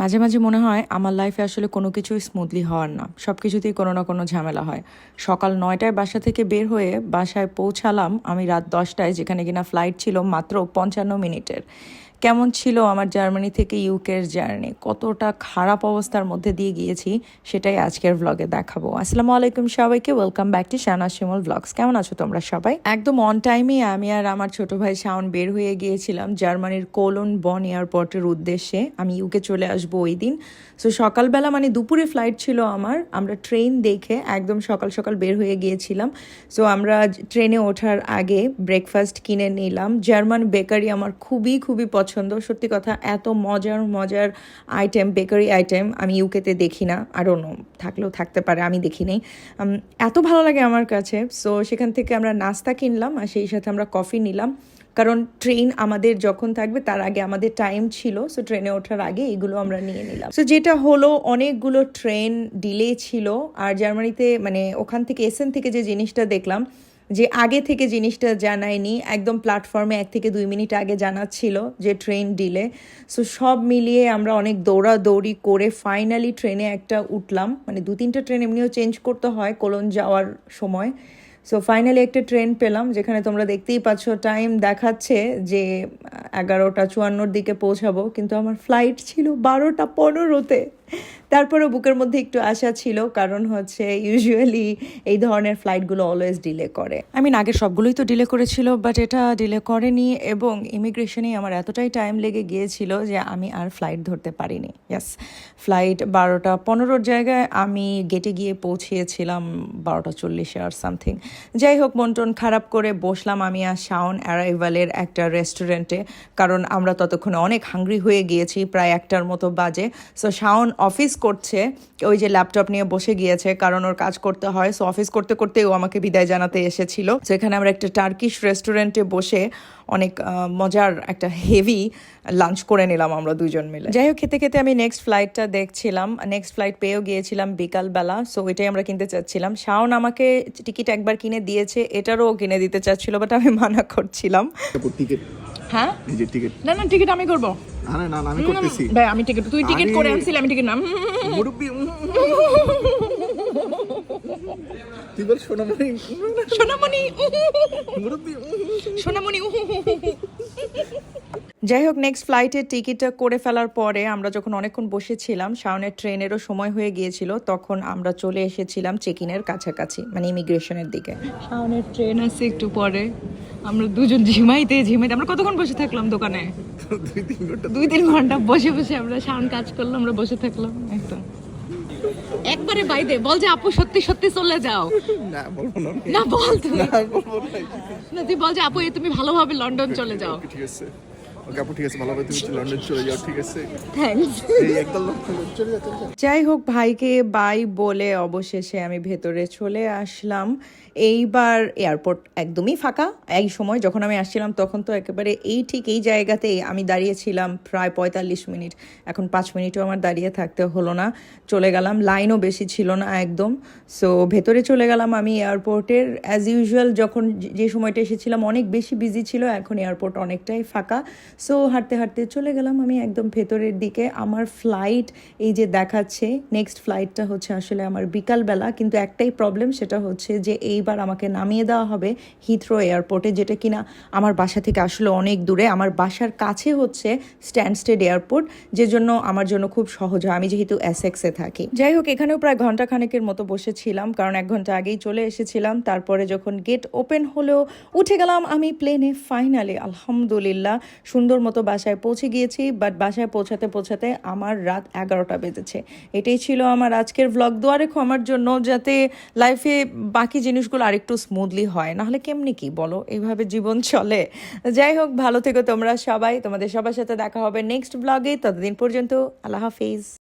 মাঝে মাঝে মনে হয় আমার লাইফে আসলে কোনো কিছুই স্মুথলি হওয়ার না। সব কিছুতেই কোনো না কোনো ঝামেলা হয়। সকাল নয়টায় বাসা থেকে বের হয়ে বাসায় পৌঁছালাম আমি রাত দশটায়, যেখানে কিনা ফ্লাইট ছিল মাত্র পঞ্চান্ন মিনিটের। কেমন ছিল আমার জার্মানি থেকে ইউকের জার্নি? কতটা খারাপ অবস্থার মধ্যে দিয়ে গিয়েছি সেটাই আজকের ব্লগে দেখাবো। আসসালামু আলাইকুম সবাইকে welcome back to Shana Shimol blogs কেমন আছো তোমরা সবাই? একদম অন টাইমে আমি আর আমার ছোট ভাই শাওন বের হয়ে গিয়েছিলাম জার্মানির কোলন বন এয়ারপোর্টের উদ্দেশ্যে। আমি ইউকে চলে আসব ওই দিন। সো সকালবেলা মানে দুপুরে ফ্লাইট ছিল আমার। আমরা ট্রেন দেখে একদম সকাল সকাল বের হয়ে গিয়েছিলাম। সো আমরা ট্রেনে ওঠার আগে ব্রেকফাস্ট কিনে নিলাম। জার্মান বেকারি আমার খুবই খুবই পছন্দ সত্যি কথা, এত মজার মজার আইটেম বেকারি আইটেম আমি ইউকেতে দেখি না। আরও নো থাকলেও থাকতে পারে, আমি দেখি নেই। এত ভালো লাগে আমার কাছে। সো সেখান থেকে আমরা নাস্তা কিনলাম আর সেই সাথে আমরা কফি নিলাম। কারণ ট্রেন আমাদের যখন থাকবে, তার আগে আমাদের টাইম ছিল। সো ট্রেনে ওঠার আগে এগুলো আমরা নিয়ে নিলাম। সো যেটা হলো, অনেকগুলো ট্রেন ডিলে ছিল। আর জার্মানিতে মানে ওখান থেকে এসেন থেকে যে জিনিসটা দেখলাম যে আগে থেকে জিনিসটা জানায়নি, একদম প্ল্যাটফর্মে এক থেকে দুই মিনিট আগে জানাচ্ছিল যে ট্রেন ডিলে সো সব মিলিয়ে আমরা অনেক দৌড়াদৌড়ি করে ফাইনালি ট্রেনে একটা উঠলাম। মানে দু তিনটা ট্রেন এমনিও চেঞ্জ করতে হয় কোলন যাওয়ার সময়। সো ফাইনালি একটা ট্রেন পেলাম, যেখানে তোমরা দেখতেই পাচ্ছ টাইম দেখাচ্ছে যে এগারোটা, চুয়ান্নর দিকে পৌঁছাবো। কিন্তু আমার ফ্লাইট ছিল বারোটা পনেরোতে। তারপরে বুকের মধ্যে একটু আশা ছিল, কারণ হচ্ছে ইউজুয়ালি এই ধরনের ফ্লাইটগুলো অলওয়েজ ডিলে করে। আই মিন আগের সবগুলোই তো ডিলে করেছিল বাট এটা ডিলে করেনি এবং ইমিগ্রেশনেই আমার এতটাই টাইম লেগে গিয়েছিল যে আমি আর ফ্লাইট ধরতে পারিনি। ইয়াস ফ্লাইট বারোটা পনেরোর জায়গায় আমি গেটে গিয়ে পৌঁছিয়েছিলাম বারোটা চল্লিশে আর সামথিং যাই হোক, মন্টন খারাপ করে বসলাম আমি আর শাওন অ্যারাইভালের একটা রেস্টুরেন্টে কারণ আমরা ততক্ষণে অনেক হাংরি হয়ে গিয়েছি, প্রায় একটার মতো বাজে। সো শাওন অফিস করছে, ওই যে ল্যাপটপ নিয়ে বসে গিয়েছে, কারণ ওর কাজ করতে হয়। সো অফিস করতে করতে ও আমাকে বিদায় জানাতে এসেছিল। সো এখানে আমরা একটা টার্কিশ রেস্টুরেন্টে বসে অনেক মজার একটা হেভি লাঞ্চ করে নিলাম আমরা দুজন মিলে। যাই হোক, খেতে খেতে আমি নেক্সট ফ্লাইটটা দেখছিলাম। নেক্সট ফ্লাইট পেয়েও গিয়েছিলাম বিকালবেলা। সো ওইটাই আমরা কিনতে চাচ্ছিলাম। শাওন আমাকে টিকিট একবার কিনে দিয়েছে, এটারও কিনে দিতে চাচ্ছিল বাট আমি মানা করছিলাম। টিকিট হ্যাঁ? নিজের টিকিট না না টিকিট আমি করব। আরে না না আমি করতেছি। ভাই আমি টিকিট তুই টিকিট করে আনছিলি আমি টিকিট না। মুরব্বি তুই বল সোনামণি। সোনামণি। মুরব্বি সোনামণি যাই হোক নেক্সট ফ্লাইটের টিকিটটা করে ফেলার পরে আমরা যখন অনেকক্ষণ বসেছিলাম শাওনের ট্রেনেরও সময় হয়ে গিয়েছিল তখন আমরা চলে এসেছিলাম চেক ইনের কাছাকাছি মানে ইমিগ্রেশনের দিকে। শাওনের ট্রেন আছে একটু পরে। আমরা দুজন ঝিমাইতে ঝিমাইতে আমরা কতক্ষণ বসে থাকলাম দোকানে? দুই তিন ঘণ্টা। দুই তিন ঘণ্টা বসে বসে আমরা শাওন কাজ করলাম আমরা বসে থাকলাম একদম। একবারে বাইদে বল যে আপু সত্যি সত্যি চলে যাও। না বলব না না বল তুই না বলব না। তুই বল যে আপু এই তুমি ভালোভাবে লন্ডন চলে যাও। ঠিক আছে। আপু ঠিক আছে ভালোভাবে তুমি লন্ডন চলে যাও ঠিক আছে? থ্যাঙ্কস এই একদম লন্ডন চলে যাও চলে যাও যাই হোক ভাইকে বাই বলে অবশেষে আমি ভেতরে চলে আসলাম। এইবার এয়ারপোর্ট একদমই ফাঁকা। এই সময় যখন আমি আসছিলাম তখন তো একেবারে এই ঠিক এই জায়গাতেই আমি দাঁড়িয়েছিলাম প্রায় পঁয়তাল্লিশ মিনিট। এখন পাঁচ মিনিটও আমার দাঁড়িয়ে থাকতে হলো না। চলে গেলাম লাইনও বেশি ছিল না একদম। সো ভেতরে চলে গেলাম আমি এয়ারপোর্টের অ্যাজ ইউজুয়াল যখন যে সময়টা এসেছিলাম অনেক বেশি বিজি ছিল। এখন এয়ারপোর্ট অনেকটাই ফাঁকা। সো হাঁটতে হাঁটতে চলে গেলাম আমি একদম ভেতরের দিকে। আমার ফ্লাইট এই যে দেখাচ্ছে নেক্সট ফ্লাইটটা হচ্ছে আসলে আমার বিকালবেলা। কিন্তু একটাই প্রবলেম সেটা হচ্ছে যে এইবার আমাকে নামিয়ে দেওয়া হবে হিথ্রো এয়ারপোর্টে যেটা কিনা আমার বাসা থেকে আসলে অনেক দূরে। আমার বাসার কাছে হচ্ছে স্ট্যান্ডস্টেড এয়ারপোর্ট যে জন্য আমার জন্য খুব সহজ হয়। আমি যেহেতু এসএক্সে থাকি। যাই হোক, এখানেও প্রায় ঘণ্টা খানেকের মতো বসেছিলাম, কারণ এক ঘণ্টা আগেই চলে এসেছিলাম। তারপরে যখন গেট ওপেন হলেও উঠে গেলাম আমি প্লেনে ফাইনালি আলহামদুলিল্লাহ সুন্দর মতো বাসায় পৌঁছে গিয়েছি বাট বাসায় পৌঁছাতে পৌঁছাতে আমার রাত এগারোটা বেজেছে। এটাই ছিল আমার আজকের ব্লগ দোয়া আমার জন্য যাতে লাইফে বাকি জিনিসগুলো আরেকটু স্মুথলি হয়। নাহলে কেমনি কি বলো? এইভাবে জীবন চলে। যাই হোক, ভালো থেকো তোমরা সবাই। তোমাদের সবার সাথে দেখা হবে নেক্সট ব্লগে ততদিন পর্যন্ত আল্লাহ হাফিজ।